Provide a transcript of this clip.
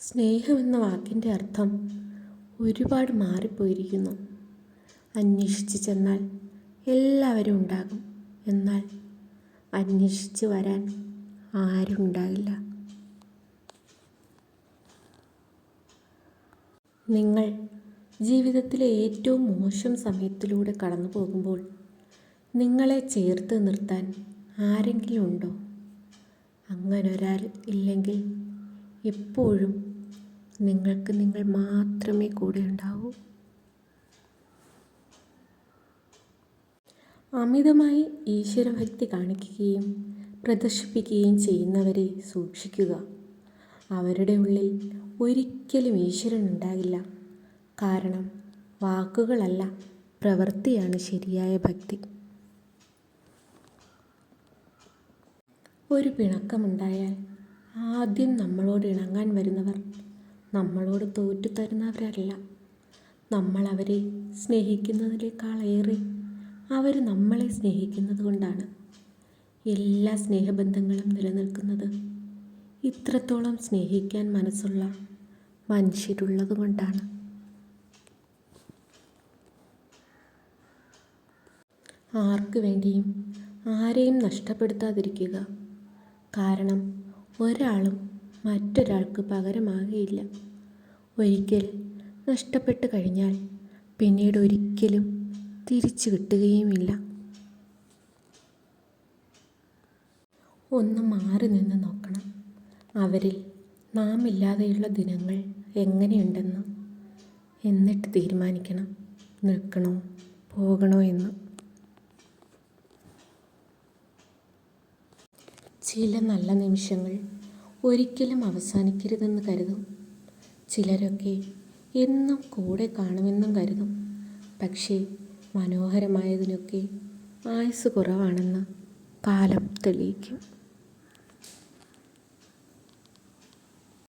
സ്നേഹം എന്ന വാക്കിന്റെ അർത്ഥം ഒരുപാട് മാറിപ്പോയിരിക്കുന്നു. അന്വേഷിച്ച് ചെന്നാൽ എല്ലാവരും ഉണ്ടാകും. എന്നാൽ അന്വേഷിച്ച് വരാൻ ആരും ഉണ്ടാകില്ല. നിങ്ങൾ ജീവിതത്തിലെ ഏറ്റവും മോശം സമയത്തിലൂടെ കടന്നു പോകുമ്പോൾ നിങ്ങളെ ചേർത്ത് നിർത്താൻ ആരെങ്കിലും ഉണ്ടോ? അങ്ങനൊരാൾ ഇല്ലെങ്കിൽ എപ്പോഴും നിങ്ങൾക്ക് നിങ്ങൾ മാത്രമേ കൂടെ ഉണ്ടാവൂ. അമിതമായി ഈശ്വരഭക്തി കാണിക്കുകയും പ്രദർശിപ്പിക്കുകയും ചെയ്യുന്നവരെ സൂക്ഷിക്കുക. അവരുടെ ഉള്ളിൽ ഒരിക്കലും ഈശ്വരൻ ഉണ്ടാകില്ല. കാരണം വാക്കുകളല്ല പ്രവൃത്തിയാണ് ശരിയായ ഭക്തി. ഒരു പിണക്കമുണ്ടായാൽ ആദ്യം നമ്മളോട് ഇണങ്ങാൻ വരുന്നവർ നമ്മളോട് തോറ്റു തരുന്നവരല്ല. നമ്മൾ അവരെ സ്നേഹിക്കുന്നതിനേക്കാളേറെ അവർ നമ്മളെ സ്നേഹിക്കുന്നത് കൊണ്ടാണ്. എല്ലാ സ്നേഹബന്ധങ്ങളും നിലനിൽക്കുന്നത് ഇത്രത്തോളം സ്നേഹിക്കാൻ മനസ്സുള്ള മനുഷ്യരുള്ളത് കൊണ്ടാണ്. ആർക്കു വേണ്ടിയും ആരെയും നഷ്ടപ്പെടുത്താതിരിക്കുക. കാരണം ഒരാളും മറ്റൊരാൾക്ക് പകരമാകുകയില്ല ഒരിക്കൽ നഷ്ടപ്പെട്ടു കഴിഞ്ഞാൽ പിന്നീട് ഒരിക്കലും തിരിച്ചു കിട്ടുകയുമില്ല. ഒന്ന് മാറി നിന്ന് നോക്കണം. അവരിൽ നാം ഇല്ലാതെയുള്ള ദിനങ്ങൾ എങ്ങനെയുണ്ടെന്ന്. എന്നിട്ട് തീരുമാനിക്കണം. നിൽക്കണോ? പോകണോ എന്ന്. ചില നല്ല നിമിഷങ്ങൾ ഒരിക്കലും അവസാനിക്കരുതെന്ന് കരുതും. ചിലരൊക്കെ എന്നും കൂടെ കാണുമെന്നും കരുതും. പക്ഷേ മനോഹരമായതിനൊക്കെ ആയുസ് കുറവാണെന്ന് കാലം തെളിയിക്കും.